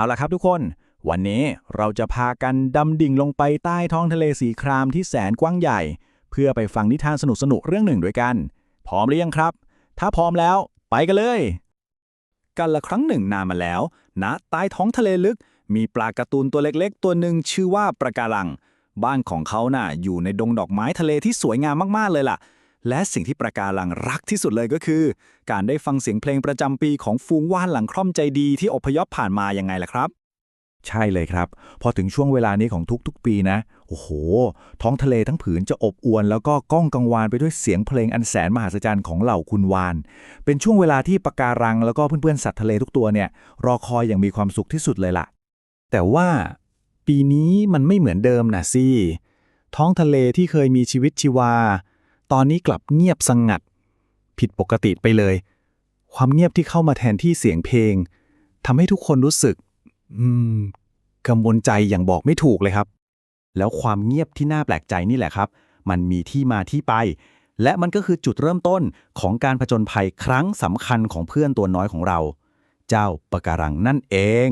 เอาละครับทุกคน วันนี้เราจะพากันดำดิ่งลงไปใต้ท้องทะเลสีครามที่แสนกว้างใหญ่ เพื่อไปฟังนิทานสนุกๆเรื่องหนึ่งด้วยกัน พร้อมหรือยังครับ ถ้าพร้อมแล้ว ไปกันเลย กันละครั้งหนึ่งนานมาแล้วณใต้ท้องทะเลลึก มีปลาการ์ตูนตัวเล็กๆ ตัวหนึ่งชื่อว่าปลาการัง บ้านของเขาน่ะอยู่ในดงดอกไม้ทะเลที่สวยงามมากๆเลยล่ะ และสิ่งที่ปลาการังรักที่สุดเลยก็คือ การได้ฟังเสียงเพลงประจำปีของฟูงว่านหลังคร่อมใจดีที่อพยพผ่านมายังไงล่ะครับ ใช่เลยครับ พอถึงช่วงเวลานี้ของทุกๆปีนะ โอ้โห ท้องทะเลทั้งผืนจะอบอวล แล้วก็ก้องกังวานไปด้วยเสียงเพลงอันแสนมหัศจรรย์ของเหล่าคุณวาน เป็นช่วงเวลาที่ปะการังแล้วก็เพื่อนๆสัตว์ทะเลทุกตัวเนี่ย รอคอยอย่างมีความสุขที่สุดเลยล่ะ แต่ว่า ปีนี้มันไม่เหมือนเดิมนะสิท้องทะเลที่เคยมีชีวิตชีวา ตอนนี้กลับเงียบสงัด ผิดปกติไปเลย ความเงียบที่เข้ามาแทนที่เสียงเพลงทำให้ทุกคนรู้สึก อืมกังวลใจอย่างบอกไม่ถูกเลยครับ แล้วความเงียบที่น่าแปลกใจนี่แหละครับ มันมีที่มาที่ไป และมันก็คือจุดเริ่มต้นของการผจญภัยครั้งสำคัญของเพื่อนตัวน้อยของเรา เจ้าปะการังนั่นเอง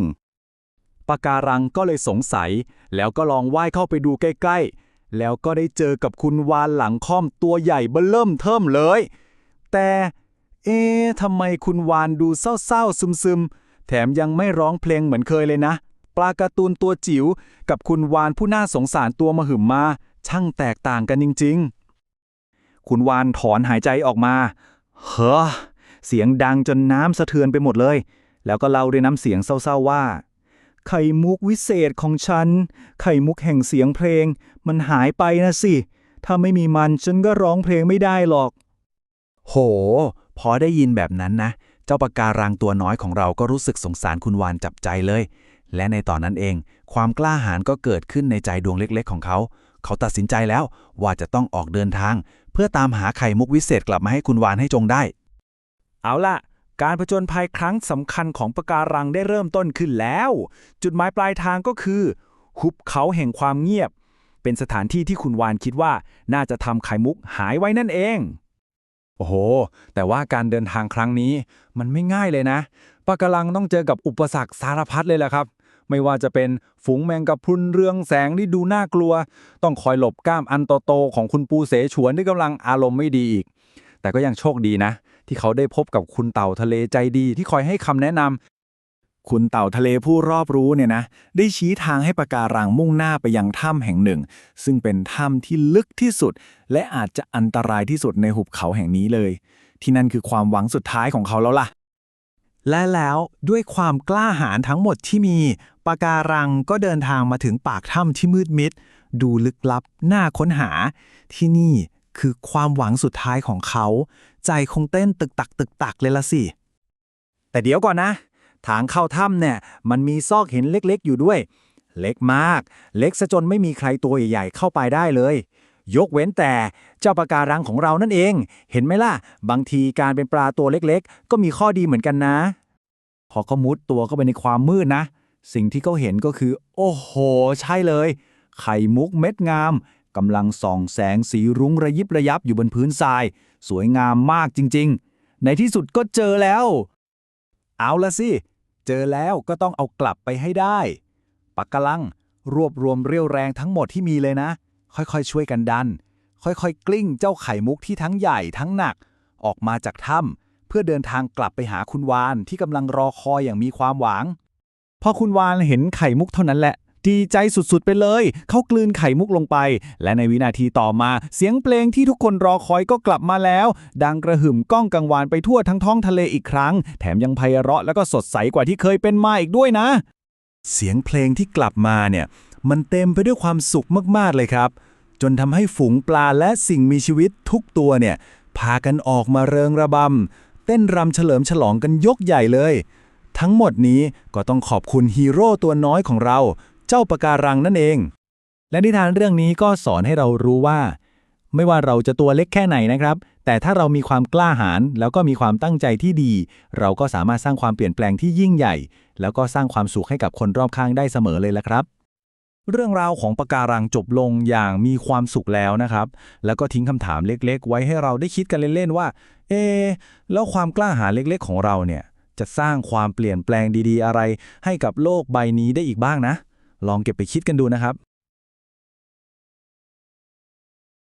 ปะการังก็เลยสงสัย แล้วก็ลองว่ายเข้าไปดูใกล้ ๆ แล้วก็ได้เจอกับคุณวานหลังค่อมตัวใหญ่เบ้อเริ่มเทิมเลย แต่เอ๊ะทำไมคุณวานดูเศร้าๆ ซึมๆ แถมยังไม่ร้องเพลงเหมือนเคยเลยนะ ปลาการ์ตูนตัวจิ๋วกับคุณวานผู้น่าสงสารตัวมหึมมา ช่างแตกต่างกันจริงๆ คุณวานถอนหายใจออกมา เฮ้อ เสียงดังจนน้ำสะเทือนไปหมดเลย แล้วก็เล่าด้วยน้ำเสียงเศร้าๆว่า ไข่มุกวิเศษของฉัน ไข่มุกแห่งเสียงเพลง มันหายไปนะสิ ถ้าไม่มีมันฉันก็ร้องเพลงไม่ได้หรอก โห พอได้ยินแบบนั้นนะ เจ้าปากการังตัวน้อยของเราก็รู้สึกสงสารคุณวานจับใจเลย และในตอนนั้นเอง ความกล้าหาญก็เกิดขึ้นในใจดวงเล็ก ๆ ของเขา เขาตัดสินใจแล้วว่าจะต้องออกเดินทาง เพื่อตามหาไข่มุกวิเศษกลับมาให้คุณวานให้จงได้ เอาล่ะ การผจญภัยครั้งสำคัญของปะการังได้เริ่มต้นขึ้นแล้ว จุดหมายปลายทางก็คือ หุบเขาแห่งความเงียบ เป็นสถานที่ที่คุณวานคิดว่าน่าจะทำไข่มุกหายไว้นั่นเอง โอ้โห แต่ว่าการเดินทางครั้งนี้มันไม่ง่ายเลยนะปะการังต้องเจอกับอุปสรรคสารพัดเลยแหละครับ ไม่ว่าจะเป็นฝูงแมงกะพรุนเรืองแสงที่ดูน่ากลัว ต้องคอยหลบก้ามอันโตๆของคุณปูเสฉวนที่กำลังอารมณ์ไม่ดีอีก แต่ก็ยังโชคดีนะ ที่เขาได้พบกับคุณเต่าทะเลใจดีที่คอยให้คำแนะนำคุณเต่าทะเลผู้รอบรู้เนี่ยนะ ได้ชี้ทางให้ปะการังมุ่งหน้าไปยังถ้ำแห่งหนึ่ง ซึ่งเป็นถ้ำที่ลึกที่สุด และอาจจะอันตรายที่สุดในหุบเขาแห่งนี้เลย ที่นั่นคือความหวังสุดท้ายของเขาแล้วล่ะ และแล้วด้วยความกล้าหาญทั้งหมดที่มีปะการังก็เดินทางมาถึงปากถ้ำที่มืดมิด ดูลึกลับน่าค้นหาที่นี่คือความหวังสุดท้ายของเขาใจคงเต้นตึกตักตึกตักเลยละสิ แต่เดี๋ยวก่อนนะ ทางเข้าถ้ำเนี่ย มันมีซอกเห็นเล็กๆ อยู่ด้วย เล็กมาก เล็กซะจนไม่มีใครตัวใหญ่ๆเข้าไปได้เลย ยกเว้นแต่เจ้าปะการังของเรานั่นเอง เห็นไหมล่ะ บางทีการเป็นปลาตัวเล็กๆ ก็มีข้อดีเหมือนกันนะ พอเขามุดตัวเข้าไปในความมืดนะ สิ่งที่เขาเห็นก็คือ โอ้โห ใช่เลย ไข่มุกเม็ดงามกำลังส่องแสงสีรุ้งระยิบระยับอยู่บนพื้นทราย สวยงามมากจริง ๆ ในที่สุดก็เจอแล้ว เอาละสิ เจอแล้วก็ต้องเอากลับไปให้ได้ ปักกะลัง รวบรวมเรี่ยวแรงทั้งหมดที่มีเลยนะ ค่อยๆ ช่วยกันดัน ค่อยๆ กลิ้งเจ้าไข่มุกที่ทั้งใหญ่ทั้งหนัก ออกมาจากถ้ำเพื่อเดินทางกลับไปหาคุณวานที่กำลังรอคอยอย่างมีความหวัง พอคุณวานเห็นไข่มุกเท่านั้นแหละ ดีใจสุดๆไปเลย เขากลืนไข่มุกลงไป และในวินาทีต่อมา เสียงเพลงที่ทุกคนรอคอยก็กลับมาแล้ว ดังกระหึ่มก้องกังวานไปทั่วทั้งท้องทะเลอีกครั้ง แถมยังไพเราะแล้วก็สดใสกว่าที่เคยเป็นมาอีกด้วยนะ เสียงเพลงที่กลับมาเนี่ย มันเต็มไปด้วยความสุขมากๆเลยครับ จนทำให้ฝูงปลาและสิ่งมีชีวิตทุกตัวเนี่ยพากันออกมาเริงระบำเต้นรำเฉลิมฉลองกันยกใหญ่เลยทั้งหมดนี้ก็ต้องขอบคุณฮีโร่ตัวน้อยของเรา เจ้าปะการังนั่นเอง และนิทานเรื่องนี้ก็สอนให้เรารู้ว่า ไม่ว่าเราจะตัวเล็กแค่ไหนนะครับ แต่ถ้าเรามีความกล้าหาญแล้วก็มีความตั้งใจที่ดี เราก็สามารถสร้างความเปลี่ยนแปลงที่ยิ่งใหญ่ แล้วก็สร้างความสุขให้กับคนรอบข้างได้เสมอเลยละครับเรื่องราวของปะการังจบลงอย่างมีความสุขแล้วนะครับ แล้วก็ทิ้งคำถามเล็กๆ ไว้ให้เราได้คิดกันเล่นๆว่า เอ แล้วความกล้าหาญเล็กๆ ของเราเนี่ย จะสร้างความเปลี่ยนแปลงดีๆ อะไร ให้กับโลกใบนี้ได้อีกบ้างนะ ลองเก็บไปคิดกันดูนะครับ